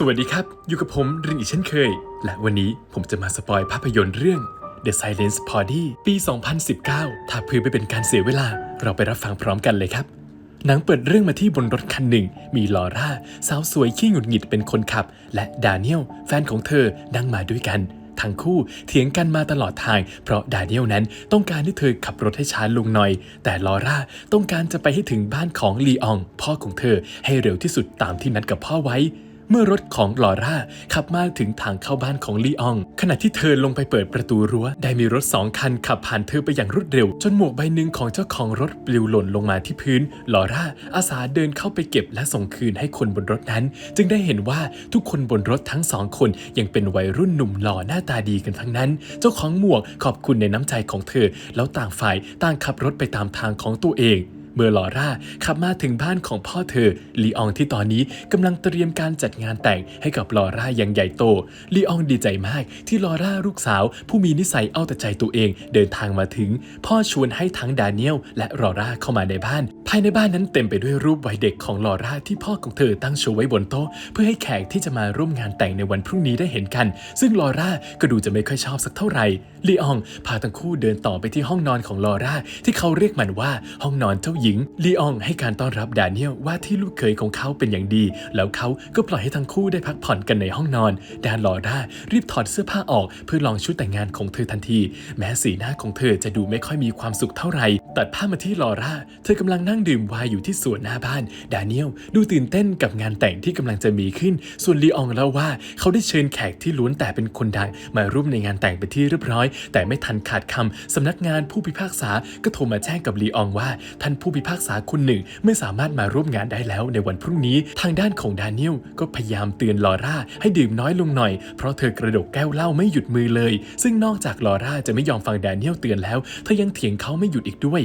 สวัสดีครับ อยู่กับผมรินอีกเช่นเคย และวันนี้ผมจะมาสปอยภาพยนตร์เรื่อง The Silence Party ปี 2019 ถ้าเพื่อไม่เป็นการเสียเวลา เราไปรับฟังพร้อมกันเลยครับ หนังเปิดเรื่องมาที่บนรถคันหนึ่ง มีลอร่า สาวสวยขี้หงุดหงิดเป็นคนขับ และดาเนียล แฟนของเธอนั่งมาด้วยกัน ทั้งคู่เถียงกันมาตลอดทาง เพราะดาเนียลนั้นต้องการให้เธอขับรถให้ช้าลงหน่อย แต่ลอร่าต้องการจะไปให้ถึงบ้านของลีออง พ่อของเธอให้เร็วที่สุดตามที่นัดกับพ่อไว้ เมื่อรถของลอร่าขับมาถึงทางเข้าบ้านของลีออง ขณะที่เธอลงไปเปิดประตูรั้ว ได้มีรถสองคันขับผ่านเธอไปอย่างรวดเร็ว จนหมวกใบหนึ่งของเจ้าของรถปลิวหล่นลงมาที่พื้นลอร่าอาสาเดินเข้าไปเก็บและส่งคืนให้คนบนรถนั้น จึงได้เห็นว่าทุกคนบนรถทั้งสองคนยังเป็นวัยรุ่นหนุ่มหล่อหน้าตาดีกันทั้งนั้น เจ้าของหมวกขอบคุณในน้ำใจของเธอ แล้วต่างฝ่ายต่างขับรถไปตามทางของตัวเอง เมื่อลอร่าขับมาถึงบ้านของพ่อเธอลีอองที่ตอนนี้กำลังเตรียมการจัดงานแต่งให้กับลอร่าอย่างใหญ่โตลีอองดีใจมากที่ลอร่าลูกสาว ผู้มีนิสัยเอาแต่ใจตัวเองเดินทางมาถึง พ่อชวนให้ทั้งดาเนียลและลอร่าเข้ามาในบ้าน ภายในบ้านนั้นเต็มไปด้วยรูปวัยเด็กของลอร่าที่พ่อของเธอตั้งโชว์ไว้บนโต๊ะเพื่อให้แขกที่จะมาร่วมงานแต่งในวันพรุ่งนี้ได้เห็นกัน ซึ่งลอร่าก็ดูจะไม่ค่อยชอบสักเท่าไหร่ลีอองพาทั้งคู่เดินต่อไปที่ห้องนอนของลอร่าที่เขาเรียกมันว่าห้องนอนเจ้าหญิงลีอองให้การต้อนรับดาเนียลว่าที่ลูกเขยของเขาเป็นอย่างดี แล้วเขาก็ปล่อยให้ทั้งคู่ได้พักผ่อนกันในห้องนอนดานลอร่ารีบถอดเสื้อผ้าออกเพื่อลองชุดแต่งงานของเธอทันที แม้สีหน้าของเธอจะดูไม่ค่อยมีความสุขเท่าไหร่ตัดภาพมาที่ลอร่าเธอกำลังนั่งดื่มไวน์อยู่ที่สวนหน้าบ้าน ดาเนียลดูตื่นเต้นกับงานแต่งที่กำลังจะมีขึ้น ส่วนลีอองเล่าว่าเขาได้เชิญแขกที่ล้วนแต่เป็นคนดังมาร่วมในงานแต่งเป็นที่เรียบร้อยแต่ไม่ทันขาดคำสำนักงานผู้พิพากษาก็โทรมาแจ้งกับลีอองว่า ท่านผู้พิพากษาคนหนึ่งไม่สามารถมาร่วมงานได้แล้วในวันพรุ่งนี้ ทางด้านของดาเนียลก็พยายามเตือนลอร่าให้ดื่มน้อยลงหน่อย เพราะเธอกระดกแก้วเหล้าไม่หยุดมือเลย ซึ่งนอกจากลอร่าจะไม่ยอมฟังดาเนียลเตือนแล้วเธอยังเถียงเขาไม่หยุดอีกด้วย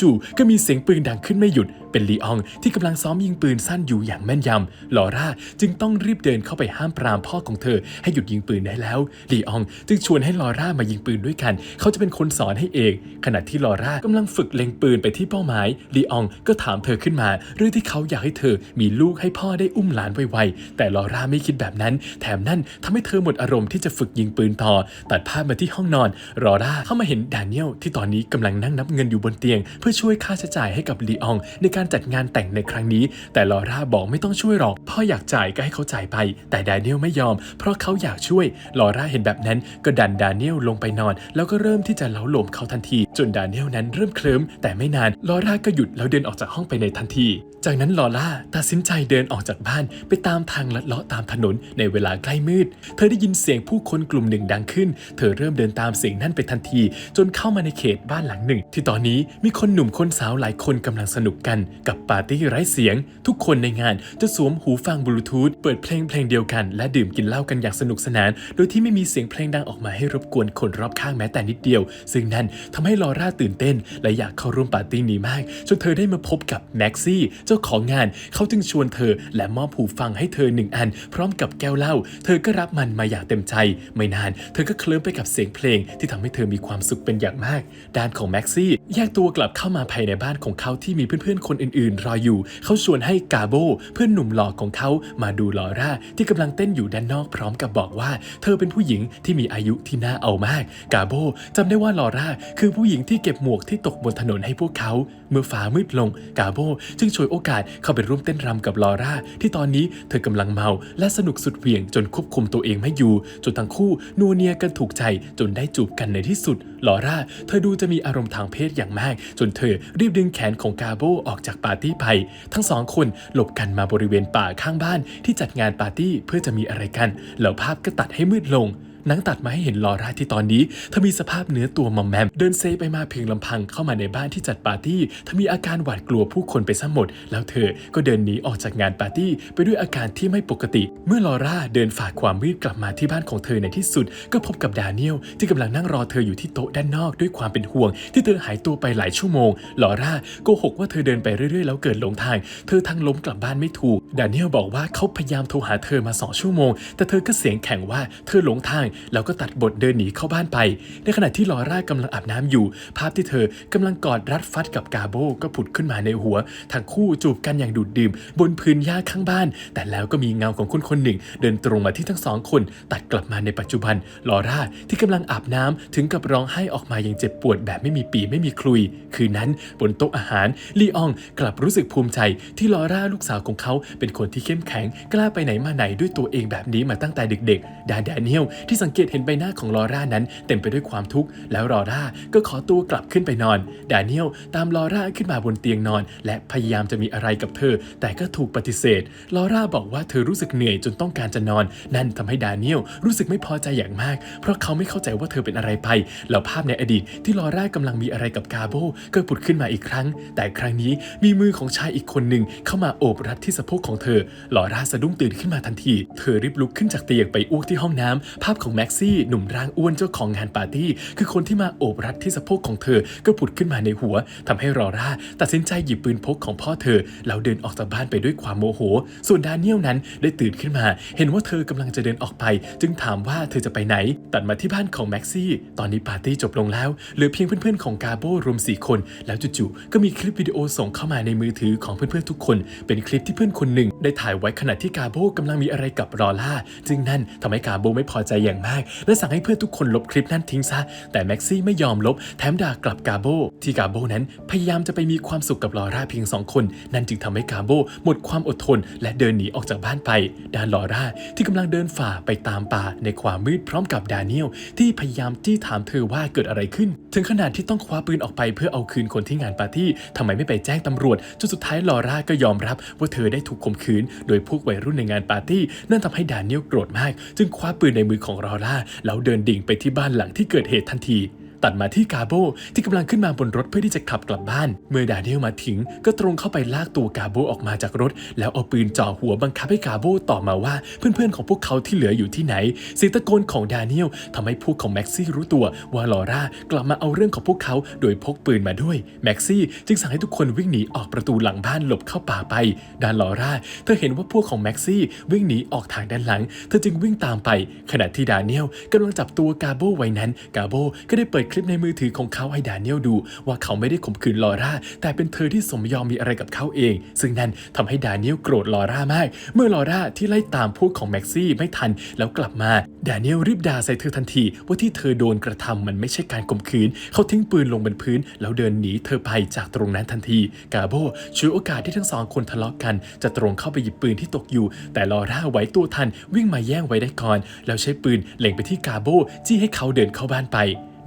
จู่ๆก็มีเสียงปืนดังขึ้นไม่หยุด เป็นลีอองที่กำลังซ้อมยิงปืนสั้นอยู่อย่างแม่นยำลอร่าจึงต้องรีบเดินเข้าไปห้ามปรามพ่อของเธอให้หยุดยิงปืนได้แล้วลีอองจึงชวนให้ลอร่ามายิงปืนด้วยกัน เขาจะเป็นคนสอนให้เอง ขณะที่ลอร่ากำลังฝึกเล็งปืนไปที่เป้าหมายลีอองก็ถามเธอขึ้นมาเรื่องที่เขาอยากให้เธอมีลูกให้พ่อได้อุ้มหลานไวๆแต่ลอร่าไม่คิดแบบนั้น แถมนั่นทำให้เธอหมดอารมณ์ที่จะฝึกยิงปืนต่อตัดภาพมาที่ห้องนอนลอร่าเข้ามาเห็นดาเนียลที่ตอนนี้กำลังนั่งนับเงินอยู่บนเตียง เพื่อช่วยค่าใช้จ่ายให้กับลีออง ในการจัดงานแต่งในครั้งนี้ แต่ลอร่าบอกไม่ต้องช่วยหรอก พ่ออยากจ่ายก็ให้เขาจ่ายไป แต่ดาเนียลไม่ยอม เพราะเขาอยากช่วยลอร่าเห็นแบบนั้นก็ดันดาเนียลลงไปนอน แล้วก็เริ่มที่จะเล้าหลมเขาทันที จนดาเนียลนั้นเริ่มเคลิ้มแต่ไม่นานลอร่าก็หยุดแล้วเดินออกจากห้องไปในทันที จากนั้นลอร่าตัดสินใจเดินออกจากบ้านไปตามทางลัดเลาะตามถนนในเวลาใกล้มืด เธอได้ยินเสียงผู้คนกลุ่มหนึ่งดังขึ้น เธอเริ่มเดินตามเสียงนั้นไปทันที จนเข้ามาในเขตบ้านหลังหนึ่ง ที่ตอนนี้มีคนหนุ่มคนสาวหลายคนกำลังสนุกกันกับปาร์ตี้ไร้เสียง ทุกคนในงานจะสวมหูฟังบลูทูธเปิดเพลงเพลงเดียวกัน และดื่มกินเหล้ากันอย่างสนุกสนาน โดยที่ไม่มีเสียงเพลงดังออกมาให้รบกวนคนรอบข้างแม้แต่นิดเดียว ซึ่งนั่นทำให้ลอร่าตื่นเต้น และอยากเข้าร่วมปาร์ตี้นี้มากจนเธอได้มาพบกับแม็กซี่เจ้าของงานเขาจึงชวนเธอและมอบหูฟังให้เธอหนึ่งอัน พร้อมกับแก้วเหล้าเธอก็รับมันมาอย่างเต็มใจ ไม่นาน เธอก็เคลิ้มไปกับเสียงเพลงที่ทำให้เธอมีความสุขเป็นอย่างมาก ด้านของแม็กซี่แยกตัวกลับเข้ามาภายในบ้านของเขาที่มีเพื่อนๆคนอื่นๆ รออยู่ เขาชวนให้กาโบเพื่อนหนุ่มหล่อของเขามาดูลอร่าที่กำลังเต้นอยู่ด้านนอกพร้อมกับบอกว่า เธอเป็นผู้หญิงที่มีอายุที่น่าเอามาก กาโบจำได้ว่าลอร่าคือผู้หญิงที่เก็บหมวกที่ตกบนถนนให้พวกเขาเมื่อฟ้ามืดลงกาโบจึงฉวยโอกาสเข้าไปร่วมเต้นรำกับลอร่า ที่ตอนนี้เธอกำลังเมาและสนุกสุดเหวี่ยงจนควบคุมตัวเองไม่อยู่ จนทั้งคู่นัวเนียกันถูกใจจนได้จูบกันในที่สุด ลอร่า เธอดูจะมีอารมณ์ทางเพศอย่างมาก จนเธอรีบดึงแขนของกาโบออกจากปาร์ตี้ไป ทั้งสองคนหลบกันมาบริเวณป่าข้างบ้านที่จัดงานปาร์ตี้เพื่อจะมีอะไรกันแล้วภาพก็ตัดให้มืดลง หนังตัดมาให้เห็นลอร่าที่ตอนนี้เธอมีสภาพเนื้อตัวมอมแมม เดินเซไปมาเพียงลำพังเข้ามาในบ้านที่จัดปาร์ตี้เธอมีอาการหวาดกลัวผู้คนไปซะหมด แล้วเธอก็เดินหนีออกจากงานปาร์ตี้ไปด้วยอาการที่ไม่ปกติ เมื่อลอร่าเดินฝ่าความมืดกลับมาที่บ้านของเธอในที่สุด ก็พบกับดาเนียลที่กำลังนั่งรอเธออยู่ที่โต๊ะด้านนอกด้วยความเป็นห่วง ที่เธอหายตัวไปหลายชั่วโมงลอร่าโกหกว่าเธอเดินไปเรื่อยๆ แล้วเกิดหลงทาง เธอทั้งล้มกลับบ้านไม่ถูกดานิเอลบอกว่าเขาพยายามโทรหาเธอมาสองชั่วโมง แต่เธอก็เสียงแข็งว่าเธอหลงทาง แล้วก็ตัดบทเดินหนีเข้าบ้านไป ในขณะที่ลอร่ากำลังอาบน้ำอยู่ ภาพที่เธอกำลังกอดรัดฟัดกับกาโบก็ผุดขึ้นมาในหัว ทั้งคู่จูบกันอย่างดูดดื่ม บนพื้นหญ้าข้างบ้าน แต่แล้วก็มีเงาของคนคนหนึ่ง เดินตรงมาที่ทั้งสองคน ตัดกลับมาในปัจจุบัน ลอร่าที่กำลังอาบน้ำถึงกับร้องไห้ออกมาอย่างเจ็บปวดแบบไม่มีปีไม่มีคลุย คืนนั้นบนโต๊ะอาหารลีอองกลับรู้สึกภูมิใจที่ลอร่าลูกสาวของเขาเป็นคนที่เข้มแข็งกล้าไปไหนมาไหนด้วยตัวเองแบบนี้มาตั้งแต่เด็กๆ ดานแดเนียลที่สังเกตเห็นใบหน้าของลอร่านั้น เต็มไปด้วยความทุกข์แล้วลอร่าก็ขอตัวกลับขึ้นไปนอน ดาเนียลตามลอร่าขึ้นมาบนเตียงนอน และพยายามจะมีอะไรกับเธอ แต่ก็ถูกปฏิเสธ ลอร่าบอกว่าเธอรู้สึกเหนื่อยจนต้องการจะนอน นั่นทำให้ดาเนียลรู้สึกไม่พอใจอย่างมาก เพราะเขาไม่เข้าใจว่าเธอเป็นอะไรไปแล้วภาพในอดีตที่ลอร่ากำลังมีอะไรกับกาโบก็ผุดขึ้นมาอีกครั้ง แต่ครั้งนี้มีมือของชายอีกคนหนึ่งเข้ามาโอบรัดที่สะโพกของเธอลอร่าสะดุ้งตื่นขึ้นมาทันที เธอรีบลุกขึ้นจากเตียงไปอ้วกที่ห้องน้ำภาพของแม็กซี่ หนุ่มร่างอ้วนเจ้าของงานปาร์ตี้ คือคนที่มาโอบรัดที่สะโพกของเธอ ก็ผุดขึ้นมาในหัวทำให้ลอร่าตัดสินใจหยิบปืนพกของพ่อเธอ แล้วเดินออกจากบ้านไปด้วยความโมโห ส่วนดาเนียลนั้นได้ตื่นขึ้นมา เห็นว่าเธอกำลังจะเดินออกไป จึงถามว่าเธอจะไปไหน ตัดมาที่บ้านของแม็กซี่ ตอนนี้ปาร์ตี้จบลงแล้วเหลือเพียงเพื่อนๆของกาโบรวม4คน แล้วจู่ๆก็มีคลิปวิดีโอส่งเข้ามาในมือถือของเพื่อนๆทุกคน เป็นคลิปที่เพื่อนคนหนึ่ง ได้ถ่ายไว้ขณะที่กาโบกำลังมีอะไรกับลอร่า จึงนั่นทำให้กาโบไม่พอใจอย่างมาก และสั่งให้เพื่อนทุกคนลบคลิปนั้นทิ้งซะ แต่แม็กซี่ไม่ยอมลบ แถมด่ากลับกาโบ ที่กาโบนั้นพยายามจะไปมีความสุขกับลอร่าเพียงสองคน นั่นจึงทำให้กาโบหมดความอดทน และเดินหนีออกจากบ้านไป ด้านลอร่าที่กำลังเดินฝ่าไปตามป่าในความมืดพร้อมกับดาเนียลที่พยายามจี้ถามเธอว่าเกิดอะไรขึ้น ถึงขนาดที่ต้องคว้าปืนออกไปเพื่อเอาคืนคนที่งานปาร์ตี้ทำไมไม่ไปแจ้งตำรวจจนสุดท้ายลอร่าก็ยอมรับว่าเธอได้ถูกข่มขืน โดยพวกวัยรุ่นในงานปาร์ตี้ นั่นทำให้ดานิเอลโกรธมาก จึงคว้าปืนในมือของรอร่าแล้วเดินดิ่งไปที่บ้านหลังที่เกิดเหตุทันที ตัดมาที่กาโบที่กำลังขึ้นมาบนรถเพื่อที่จะขับกลับบ้าน เมื่อดาเนียลมาถึง ก็ตรงเข้าไปลากตัวกาโบออกมาจากรถ แล้วเอาปืนจ่อหัวบังคับให้กาโบตอบมาว่าเพื่อนๆของพวกเขาที่เหลืออยู่ที่ไหนเสียงตะโกนของดาเนียลทำให้พวกของแม็กซี่รู้ตัวว่าลอร่ากลับมาเอาเรื่องของพวกเขาโดยพกปืนมาด้วยแม็กซี่จึงสั่งให้ทุกคนวิ่งหนีออกประตูหลังบ้านหลบเข้าป่าไปด้านลอร่าเธอเห็นว่าพวกของแม็กซี่วิ่งหนีออกทางด้านหลัง เธอจึงวิ่งตามไป ขณะที่ดาเนียลกำลังจับตัวกาโบไว้นั้น กาโบก็ได้เปิดคลิปในมือถือของเขาให้ดาเนียลดู ว่าเขาไม่ได้ข่มขืนลอร่า แต่เป็นเธอที่สมยอมมีอะไรกับเขาเอง ซึ่งนั่นทำให้ดาเนียลโกรธลอร่ามาก เมื่อลอร่าที่ไล่ตามพวกของแม็กซี่ไม่ทันแล้วกลับมา ดาเนียลรีบด่าใส่เธอทันทีว่าที่เธอโดนกระทำมันไม่ใช่การข่มขืน เขาทิ้งปืนลงบนพื้น แล้วเดินหนีเธอไปจากตรงนั้นทันที กาโบช่วยโอกาสที่ทั้งสองคนทะเลาะกัน จะตรงเข้าไปหยิบปืนที่ตกอยู่ แต่ลอร่าไหวตัวทันวิ่งมาแย่งไว้ได้ก่อน แล้วใช้ปืนเล็งไปที่กาโบจี้ให้เขาเดินเข้าบ้านไป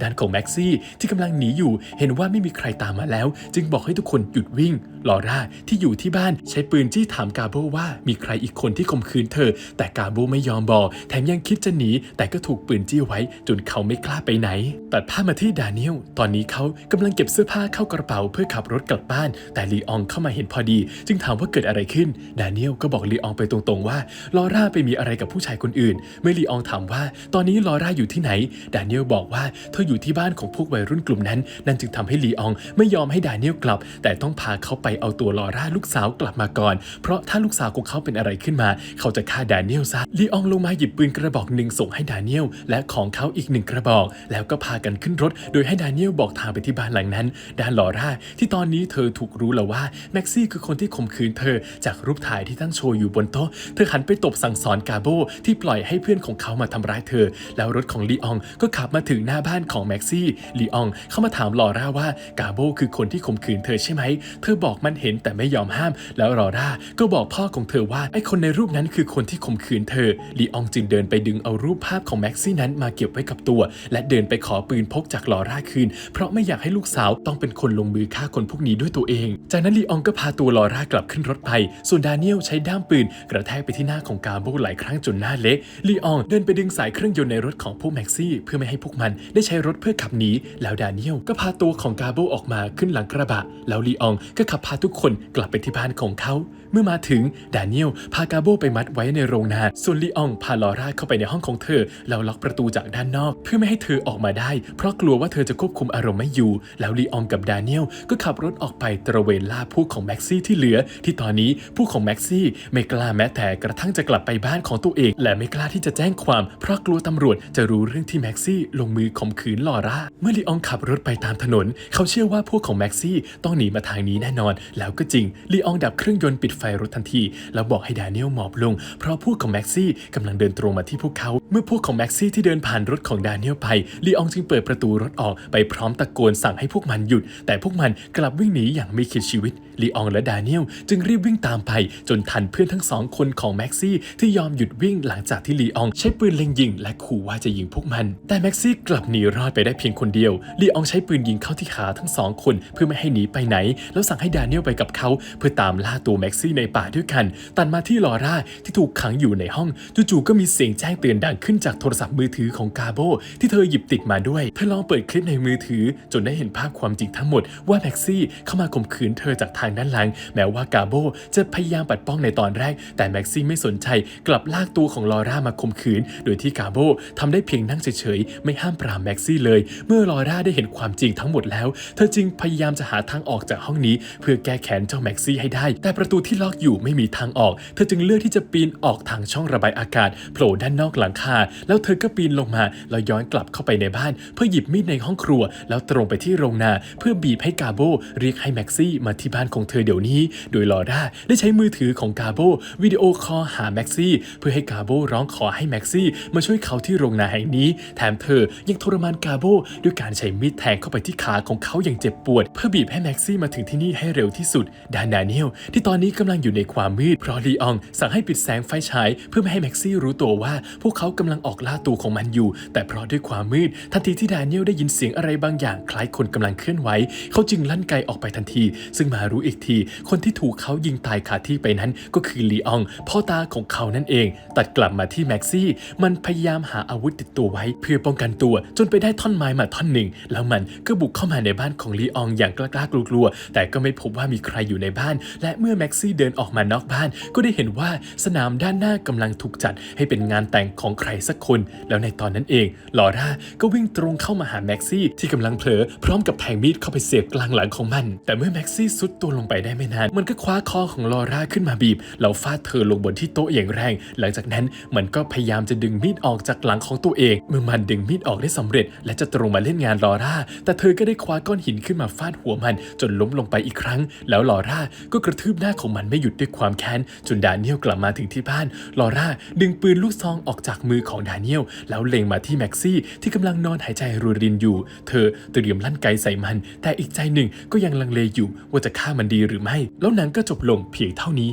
ด้านของแม็กซี่ที่กำลังหนีอยู่เห็นว่าไม่มีใครตามมาแล้ว จึงบอกให้ทุกคนหยุดวิ่ง ลอร่าที่อยู่ที่บ้านใช้ปืนจี้ถามกาโบว่ามีใครอีกคนที่ข่มขืนเธอ แต่กาโบไม่ยอมบอก แถมยังคิดจะหนี แต่ก็ถูกปืนจี้ไว้ จนเขาไม่กล้าไปไหน ตัดภาพมาที่ดาเนียลตอนนี้เขากำลังเก็บเสื้อผ้าเข้ากระเป๋าเพื่อขับรถกลับบ้าน แต่ลีอองเข้ามาเห็นพอดี จึงถามว่าเกิดอะไรขึ้น ดาเนียลก็บอกลีอองไปตรงๆว่าลอร่าไปมีอะไรกับผู้ชายคนอื่น เมื่อลีอองถามว่า ตอนนี้ลอร่าอยู่ที่ไหน ดาเนียลบอกว่าเธออยู่อยู่ที่บ้านของพวกวัยรุ่นกลุ่มนั้น นั่นจึงทำให้ลีอองไม่ยอมให้ดาเนียลกลับ แต่ต้องพาเขาไปเอาตัวลอร่าลูกสาวกลับมาก่อน เพราะถ้าลูกสาวของเขาเป็นอะไรขึ้นมา เขาจะฆ่าดาเนียลซะลีอองลงมาหยิบปืนกระบอกหนึ่งส่งให้ดาเนียลและของเขาอีกหนึ่งกระบอก แล้วก็พากันขึ้นรถ โดยให้ดาเนียลบอกทางไปที่บ้านหลังนั้น ด้านลอร่าที่ตอนนี้เธอถูกรู้แล้วว่าแม็กซี่คือคนที่ข่มขืนเธอจากรูปถ่ายที่ตั้งโชว์อยู่บนโต๊ะ เธอหันไปตบสั่งสอนกาโบที่ปล่อยให้เพื่อนของเขามาทำร้ายเธอ แล้วรถของลีอองก็ขับมาถึงหน้าบ้านของแม็กซี่ลีอองเข้ามาถามลอร่าว่ากาโบคือคนที่ข่มขืนเธอใช่ไหม เธอบอกมันเห็นแต่ไม่ยอมห้าม แล้วลอร่าก็บอกพ่อของเธอว่าไอคนในรูปนั้นคือคนที่ข่มขืนเธอลีอองจึงเดินไปดึงเอารูปภาพของแม็กซี่นั้นมาเก็บไว้กับตัว และเดินไปขอปืนพกจากลอร่าคืน เพราะไม่อยากให้ลูกสาวต้องเป็นคนลงมือฆ่าคนพวกนี้ด้วยตัวเอง จากนั้นลีอองก็พาตัวลอร่ากลับขึ้นรถไป ส่วนดาเนียลใช้ด้ามปืน กระแทกไปที่หน้าของกาโบหลายครั้งจนหน้าเละลีอองเดินไปดึงสายเครื่องยนต์ในรถของพวกแม็กซี่เพื่อไม่ให้พวกมันได้ใช้รถเพื่อขับหนีแล้วดาเนียลก็พาตัวของกาโบออกมาขึ้นหลังกระบะ แล้วลีอองก็ขับพาทุกคนกลับไปที่บ้านของเขา เมื่อมาถึงดานิเอลพากาโบไปมัดไว้ในโรงนาส่วนลีอองพาลอร่าเข้าไปในห้องของเธอแล้วล็อกประตูจากด้านนอก เพื่อไม่ให้เธอออกมาได้ เพราะกลัวว่าเธอจะควบคุมอารมณ์ไม่อยู่ แล้วลีอองกับดานิเอลก็ขับรถออกไปตระเวนล่าพวกของแม็กซี่ที่เหลือ ที่ตอนนี้พวกของแม็กซี่ไม่กล้าแม้แต่กระทั่งจะกลับไปบ้านของตัวเอง และไม่กล้าที่จะแจ้งความ เพราะกลัวตำรวจจะรู้เรื่องที่แม็กซี่ลงมือข่มขืนลอร่า เมื่อลีอองขับรถไปตามถนน เขาเชื่อว่าพวกของแม็กซี่ต้องหนีมาทางนี้แน่นอน แล้วก็จริง ลีอองดับเครื่องยนต์ปิดไฟรถทันที แล้วบอกให้ดานิเอลหมอบลง เพราะพวกของแม็กซี่กำลังเดินตรงมาที่พวกเขา เมื่อพวกของแม็กซี่ที่เดินผ่านรถของดานิเอลไป ลีอองจึงเปิดประตูรถออกไปพร้อมตะโกนสั่งให้พวกมันหยุด แต่พวกมันกลับวิ่งหนีอย่างไม่คิดชีวิตลีอองและดาเนิเอลจึงรีบวิ่งตามไป จนทันเพื่อนทั้งสองคนของแม็กซี่ที่ยอมหยุดวิ่งหลังจากที่ลีอองใช้ปืนเล็งยิง และขู่ว่าจะยิงพวกมัน แต่แม็กซี่กลับหนีรอดไปได้เพียงคนเดียวลีอองใช้ปืนยิงเข้าที่ขาทั้งสองคนเพื่อไม่ให้หนีไปไหน แล้วสั่งให้ดาเนิเอลไปกับเขา เพื่อตามล่าตัวแม็กซี่ในป่าด้วยกัน ตัดมาที่ลอร่าที่ถูกขังอยู่ในห้องจู่ๆก็มีเสียงแจ้งเตือนดังขึ้นจากโทรศัพท์มือถือของกาโบที่เธอหยิบติดมาด้วยเธอลองเปิดคลิปในมือถือ จนได้เห็นภาพความจริงทั้งหมดว่าแม็กซี่เข้ามาข่มขืนเธอจากทางด้านหลัง แม้ว่ากาโบจะพยายามปัดป้องในตอนแรก แต่แม็กซี่ไม่สนใจกลับลากตัวของลอร่ามาข่มขืน โดยที่กาโบทำได้เพียงนั่งเฉยๆ ไม่ห้ามปรามแม็กซี่เลย เมื่อลอร่าได้เห็นความจริงทั้งหมดแล้ว เธอจึงพยายามจะหาทางออกจากห้องนี้ เพื่อแก้แค้นเจ้าแม็กซี่ให้ได้ แต่ประตูที่ล็อกอยู่ไม่มีทางออก เธอจึงเลือกที่จะปีนออกทางช่องระบายอากาศโผล่ด้านนอกหลังคา แล้วเธอก็ปีนลงมาแล้วย้อนกลับเข้าไปในบ้าน เพื่อหยิบมีดในห้องครัว แล้วตรงไปที่โรงนา เพื่อบีบให้กาโบเรียกให้แม็กซี่มาที่บ้านของเธอเดี๋ยวนี้ โดยลอร่าได้ใช้มือถือของกาโบวิดีโอคอลหาแม็กซี่เพื่อให้กาโบร้องขอให้แม็กซี่มาช่วยเขาที่โรงนาแห่งนี้ แถมเธอยังทรมานกาโบด้วยการใช้มีดแทงเข้าไปที่ขาของเขาอย่างเจ็บปวด เพื่อบีบให้แม็กซี่มาถึงที่นี่ให้เร็วที่สุด ดานดานิเอลที่ตอนนี้กำลังอยู่ในความมืดเพราะลีอองสั่งให้ปิดแสงไฟฉายเพื่อไม่ให้แม็กซี่รู้ตัวว่า พวกเขากำลังออกล่าตัวของมันอยู่ แต่เพราะด้วยความมืดทันทีที่ดานิเอลได้ยินเสียงอะไรบางอย่างคล้ายคนกำลังเคลื่อนไหวเขาจึงลั่นไกออกไปทันที ซึ่งมารู้อีกที คนที่ถูกเขายิงตายคาที่ไปนั้นก็คือลีอองพ่อตาของเขานั่นเอง ตัดกลับมาที่แม็กซี่ มันพยายามหาอาวุธติดตัวไว้ เพื่อป้องกันตัวจนไปได้ท่อนไม้มาท่อนหนึ่ง แล้วมันก็บุกเข้ามาในบ้านของลีอองอย่างกล้ากลัวๆแต่ก็ไม่พบว่ามีใครอยู่ในบ้าน และเมื่อแม็กซี่เดินออกมานอกบ้าน ก็ได้เห็นว่าสนามด้านหน้ากำลังถูกจัดให้เป็นงานแต่งของใครสักคน แล้วในตอนนั้นเองลอร่าก็วิ่งตรงเข้ามาหาแม็กซี่ที่กำลังเผลอพร้อมกับแทงมีดเข้าไปเสียบกลางหลังของมัน แต่เมื่อแม็กซี่ซุดตัวลงไปได้ไม่นาน มันก็คว้าคอของลอร่าขึ้นมาบีบแล้วฟาดเธอลงบนที่โต๊ะอย่างแรง หลังจากนั้นมันก็พยายามจะดึงมีดออกจากหลังของตัวเอง เมื่อมันดึงมีดออกได้สำเร็จ และจะตรงมาเล่นงานลอร่า แต่เธอก็ได้คว้าก้อนหินขึ้นมาฟาดหัวมัน จนล้มลงไปอีกครั้ง แล้วลอร่าก็กระทืบหน้าของมันไม่หยุดด้วยความแค้นจนดาเนียลกลับมาถึงที่บ้านลอร่าดึงปืนลูกซองออกจากมือของดาเนียลแล้วเล็งมาที่แม็กซี่ที่กำลังนอนหายใจรวรินอยู่ เธอเตรียมลั่นไกใส่มัน แต่อีกใจหนึ่งก็ยังลังเลอยู่ว่าจะฆ่ามันดีหรือไม่ แล้วหนังก็จบลงเพียงเท่านี้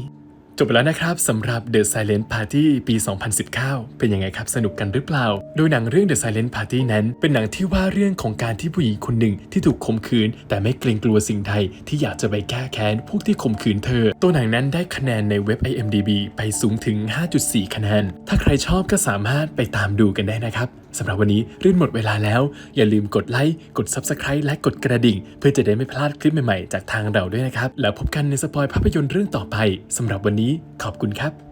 จบไปแล้วนะครับสำหรับ The Silent Party ปี 2019 เป็นยังไงครับสนุกกันหรือเปล่า โดยหนังเรื่อง The Silent Party นั้น เป็นหนังที่ว่าเรื่องของการที่ผู้หญิงคนหนึ่งที่ถูกข่มขืน แต่ไม่เกรงกลัวสิ่งใดที่อยากจะไปแก้แค้นพวกที่ข่มขืนเธอ ตัวหนังนั้นได้คะแนนในเว็บ IMDb ไปสูงถึง 5.4 คะแนน ถ้าใครชอบก็สามารถไปตามดูกันได้นะครับ สำหรับวันนี้รื่นหมดเวลาแล้ว อย่าลืมกดไลค์ กด Subscribe และกดกระดิ่ง เพื่อจะได้ไม่พลาดคลิปใหม่ๆ จากทางเราด้วยนะครับ แล้วพบกันในสปอยภาพยนตร์เรื่องต่อไปสำหรับวันนี้ขอบคุณครับ